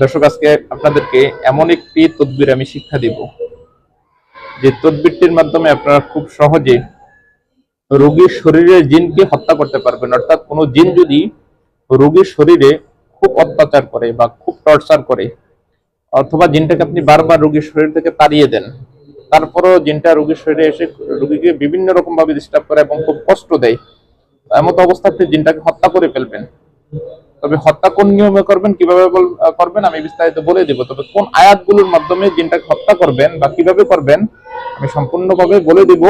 দর্শক, আজকে আপনাদেরকে এমন একটি তদবির আমি শিক্ষা দিব। যে তদবিরটির মাধ্যমে আপনারা খুব সহজে রোগীর শরীরের জিনকে হত্যা করতে পারবেন। অর্থাৎ কোনো জিন যদি রোগীর শরীরে খুব অত্যাচার করে বা খুব টর্চার করে, অথবা জিনটাকে আপনি বারবার রোগীর শরীর থেকে তাড়িয়ে দেন, তারপরও জিনটা রোগীর শরীরে এসে রোগীকে বিভিন্ন রকম ভাবে ডিস্টার্ব করে এবং খুব কষ্ট দেয়, এমত অবস্থাতে জিনটাকে হত্যা করে ফেলবেন। তবে হত্যা কোন নিয়মে করবেন, কীভাবে করবেন, আমি বিস্তারিত বলে দেব। তবে কোন আয়াতগুলোর মাধ্যমে জিনটাকে হত্যা করবেন বা কীভাবে করবেন, আমি সম্পূর্ণভাবে বলে দেব।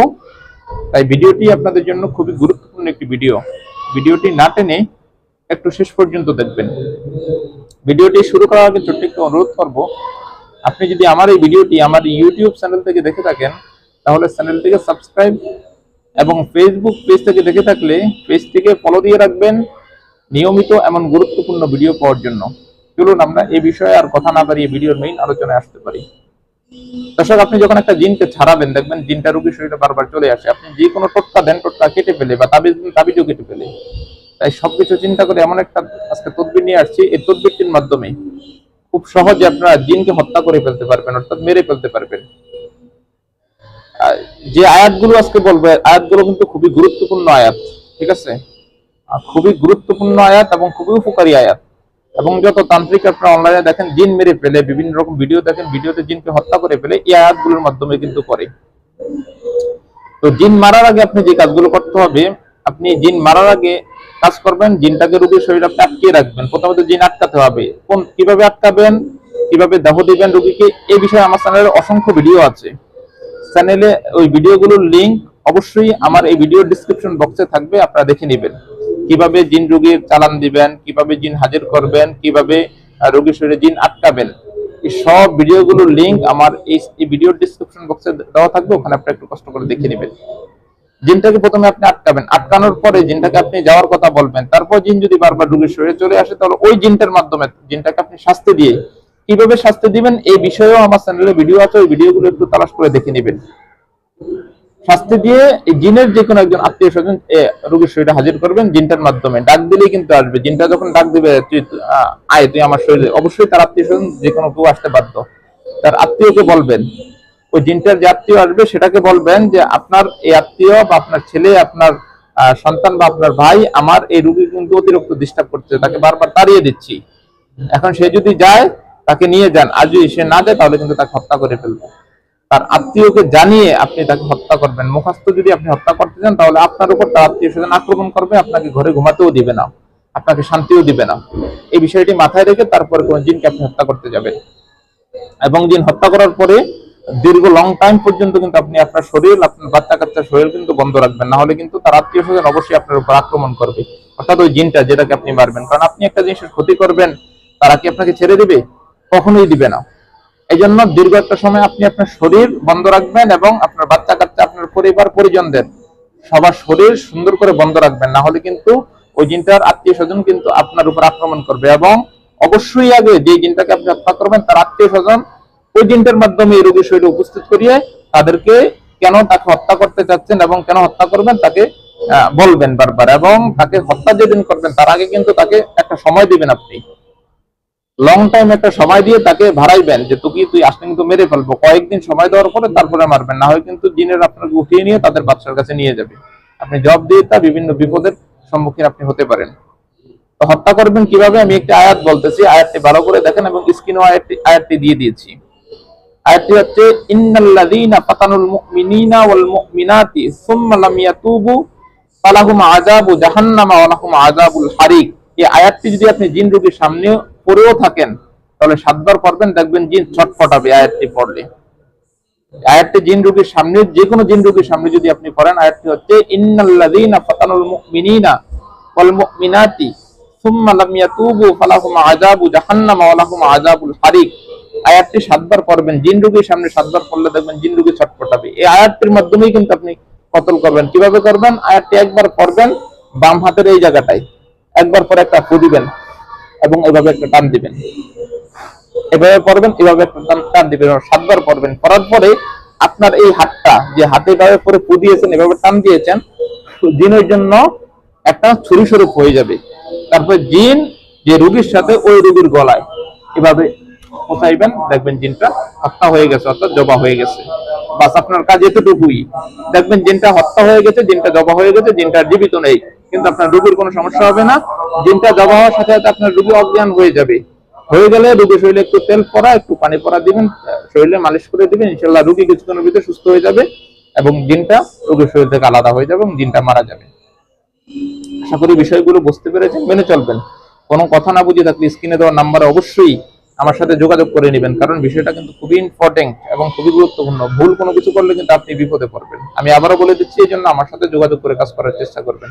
তাই ভিডিওটি আপনাদের জন্য খুবই গুরুত্বপূর্ণ একটি ভিডিও। ভিডিওটি না টেনে একটু শেষ পর্যন্ত দেখবেন। ভিডিওটি শুরু করার আগে ছোট্ট একটু অনুরোধ করব, আপনি যদি আমার এই ভিডিওটি আমার ইউটিউব চ্যানেল থেকে দেখে থাকেন, তাহলে চ্যানেলটিকে সাবস্ক্রাইব এবং ফেসবুক পেজ থেকে দেখে থাকলে পেজটিকে ফলো দিয়ে রাখবেন। নিয়মিত এমন গুরুত্বপূর্ণ ভিডিও পাওয়ার জন্য চলুন আমরা এই বিষয়ে আর কথা না বাড়িয়ে ভিডিওর মেইন আলোচনায় আসতে পারি। দর্শক, আপনি যখন একটা জিনকে ছাড়াবেন, দেখবেন জিনটা রোগীর শরীরে বারবার চলে আসে। আপনি যে কোনো টোটকা দেন, টোটকা কেটে ফেলে বা তাবিজ তাবিজও কেটে ফেলে। তাই সবকিছু চিন্তা করে এমন একটা আজকে তদবির নিয়ে আসছি। এই তদবিরটির মাধ্যমে খুব সহজে আপনারা জিনকে হত্যা করে ফেলতে পারবেন, অর্থাৎ মেরে ফেলতে পারবেন। যে আয়াতগুলো আজকে বলব আয়াতগুলো কিন্তু খুবই গুরুত্বপূর্ণ আয়াত, ঠিক আছে? খুবই গুরুত্বপূর্ণ আয়াত এবং খুবই উপকারী আয়াত। এবং যত তান্ত্রিক আপনারা অনলাইনে দেখেন, জিন মেরে ফেলে, বিভিন্ন রকম ভিডিও দেখেন ভিডিওতে জিনকে হত্যা করে ফেলে, এই আয়াতগুলোর মাধ্যমে কিন্তু করে। তো জিন মারার আগে আপনি যে কাজগুলো করতে হবে, আপনি জিন মারার আগে কাজ করবেন, জিনটাকে রোগীর শরীরে আপনি আটকিয়ে রাখবেন। প্রথমত জিন আটকাতে হবে। কোন, কীভাবে আটকাবেন, কীভাবে দেহ দিবেন রোগীকে এই বিষয়ে আমার চ্যানেলে অসংখ্য ভিডিও আছে। চ্যানেলে ওই ভিডিওগুলোর লিংক অবশ্যই আমার এই ভিডিও ডিসক্রিপশন বক্সে থাকবে, আপনারা দেখে নেবেন। কীভাবে জিন রোগীর চালান দিবেন, কীভাবে জিন হাজির করবেন, কীভাবে রোগীর শরীরে জিন আটকাবেন, এই সব ভিডিওগুলোর লিংক আমার এই ভিডিও ডিসক্রিপশন বক্সে দেওয়া থাকবে, ওখানে আপনি একটু কষ্ট করে দেখে নেবেন। জিনটাকে প্রথমে আপনি আটকাবেন, আটকানোর পরে জিনটাকে আপনি যাওয়ার কথা বলবেন, তারপর জিন যদি বারবার রোগীর শরীরে চলে আসে, তাহলে ওই জিনটার মাধ্যমে জিনটাকে আপনি শাস্তি দিয়ে কীভাবে শাস্তি দিবেন, এই বিষয়েও আমার চ্যানেলে ভিডিও আছে, ওই ভিডিওগুলো একটু তালাশ করে দেখে নেবেন। শাস্তি দিয়ে এই জিনের যে কোনো একজন আত্মীয় স্বজন রোগীর শরীরে হাজির করবেন জিনটার মাধ্যমে। ডাক দিলেই কিন্তু আসবে। জিনটা যখন ডাক দিবে, তুই আয়, তুই আমার শরীরে। অবশ্যই তার আত্মীয় স্বজন যে কোনো কেউ আসতে বাধ্য। তার আত্মীয়কে বলবেন। ওই জিনটার যে আত্মীয় আসবে, সেটাকে বলবেন যে, আপনার এই আত্মীয় বা আপনার ছেলে, আপনার সন্তান বা আপনার ভাই, আমার এই রোগী কিন্তু অতিরিক্ত ডিস্টার্ব করছে। তাকে বারবার তাড়িয়ে দিচ্ছি। এখন সে যদি যায়, তাকে নিয়ে যান। আর যদি সে না যায়, তাহলে কিন্তু তাকে হত্যা করে ফেলব তার আত্মীয়কে জানিয়ে আপনি তাকে হত্যা করবেন। মুখাস্ত যদি আপনি হত্যা করতে চান, তাহলে আপনার উপর তার আত্মীয় স্বজন আক্রমণ করবে, আপনাকে ঘরে ঘুমাতেও দিবে না, আপনাকে শান্তিও দিবে না। এই বিষয়টি মাথায় রেখে তারপরে কোন জিনকে আপনি হত্যা করতে যাবেন। এবং জিন হত্যা করার পরে দীর্ঘ লং টাইম পর্যন্ত কিন্তু আপনি আপনার শরীর, আপনার বাচ্চা কাচ্চার শরীর কিন্তু বন্ধ রাখবেন। না হলে কিন্তু তার আত্মীয় স্বজন অবশ্যই আপনার উপর আক্রমণ করবে। অর্থাৎ ওই জিনটা যেটাকে আপনি মারবেন। কারণ আপনি একটা জিনিসের ক্ষতি করবেন, তারা কি আপনাকে ছেড়ে দিবে? কখনোই দিবে না। এই জন্য দীর্ঘ একটা সময় আপনি আপনার শরীর বন্ধ রাখবেন এবং আপনার বাচ্চা কাচ্চা আপনার পরিবার, পরিজনদের সবার শরীর সুন্দর করে বন্ধ রাখবেন। না হলে কিন্তু ওই জিনটার আত্মীয় স্বজন কিন্তু আপনার উপর আক্রমণ করবে এবং অবশ্যই আগে যে জিনটাকে আপনি হত্যা করবেন, তার আত্মীয় স্বজন ওই জিনটার মাধ্যমে এই রোগীর শরীরে উপস্থিত করিয়ে তাদেরকে কেন তাকে হত্যা করতে চাচ্ছেন এবং কেন হত্যা করবেন তাকে বলবেন বারবার এবং তাকে হত্যা যেদিন করবেন, তার আগে কিন্তু তাকে একটা সময় দিবেন আপনি। লং টাইম একটা সময় দিয়ে তাকে ভাড়াইবেন যে তুই তুই আসলে কিন্তু মেরে ফেলব। কয়েকদিন সময় দেওয়ার পরে তারপরে মারবেন। না হয় কিন্তু জিনের আপনাকে উঠিয়ে নিয়ে তাদের বাচ্চার কাছে নিয়ে যাবে। আপনি জব দিয়ে তা বিভিন্ন বিপদের সম্মুখীন আপনি হতে পারেন। তো হত্যা করবেন কীভাবে? আমি একটি আয়াত বলতেছি। আয়াতটি ভালো করে দেখেন এবং স্ক্রিনও আয়াতটি আয়াতটি দিয়ে দিয়েছি। আয়াতটি হচ্ছে, ইন্নাল্লাযীনা ফাতানুল মুমিনিনা ওয়াল মুমিনাতি সুম্মা লাম ইয়াতুবু ফালাহুম আযাবু জাহান্নামা ওয়া লাহুম আযাবুল হারিক। এই আয়াতটি যদি আপনি জিন রোগীর সামনে পড়েও থাকেন, তাহলে সাতবার পড়বেন, দেখবেন জিন ছটফটাবে আয়াতটি পড়লে। আয়াতটি জিন রোগীর সামনে যে কোনো জিন রোগীর সামনে যদি আপনি পড়েন, আয়াতটি হচ্ছে, ইন্নাল্লাযীনা ফাতানুল মুমিনিনা ওয়াল মুমিনাতি সুম্মা লাম ইয়াতুবু ফালাহুম আযাবু জাহান্নামা ওয়া লাহুম আযাবুল হারিক। আয়াতটি সাতবার পড়বেন, জিন রোগীর সামনে সাতবার পড়লে দেখবেন জিন রোগী ছটফটাবে। এই আয়াতটির মাধ্যমেই কিন্তু আপনি কতল করবেন, কীভাবে করবেন? আয়াতটি একবার পড়বেন, বাম হাতের এই জায়গাটায়, একবার পরে একটা ফু দিবেন। এবং এভাবে একটা টান দিবেন। এভাবে পড়বেন এভাবে টান- দিবেন সাতবার পড়বেন পড়ার পরে আপনার এই হাতটা, যে হাতে এভাবে করে ফু দিয়েছেন, এভাবে টান দিয়েছেন জিনের জন্য একটা ছুরি স্বরূপ হয়ে যাবে। তারপর জিন যে রোগীর সাথে ওই রোগীর গলায় এভাবে পচাইবেন দেখবেন জিনটা হত্যা হয়ে গেছে, অর্থাৎ জবা হয়ে গেছে। বাস আপনার কাজ এতটুকুই। দেখবেন জিনটা হত্যা হয়ে গেছে, জিনটা জবা হয়ে গেছে, জিনটা জীবিত নেই, কিন্তু আপনার রোগীর কোনো সমস্যা হবে না। জিনটা জবা হওয়ার সাথে সাথে আপনার রোগী অজ্ঞান হয়ে যাবে। হয়ে গেলে রোগী শরীরে একটু তেল পরা একটু পানি পরা দিবেন শরীরে মালিশ করে দিবেন, ইনশাল্লাহ রোগী কিছুক্ষণের ভিতরে সুস্থ হয়ে যাবে এবং জিনটা রোগীর শরীর থেকে আলাদা হয়ে যাবে এবং জিনটা মারা যাবে। আশা করি বিষয়গুলো বুঝতে পেরেছেন, মেনে চলবেন। কোনো কথা না বুঝে থাকলে স্ক্রিনে দেওয়া নাম্বারে অবশ্যই আমার সাথে যোগাযোগ করে নেবেন, কারণ বিষয়টা কিন্তু খুবই ইম্পর্টেন্ট এবং খুবই গুরুত্বপূর্ণ। ভুল কোনো কিছু করলে কিন্তু আপনি বিপদে পড়বেন। আমি আবারও বলে দিচ্ছি, এই জন্য আমার সাথে যোগাযোগ করে কাজ করার চেষ্টা করবেন।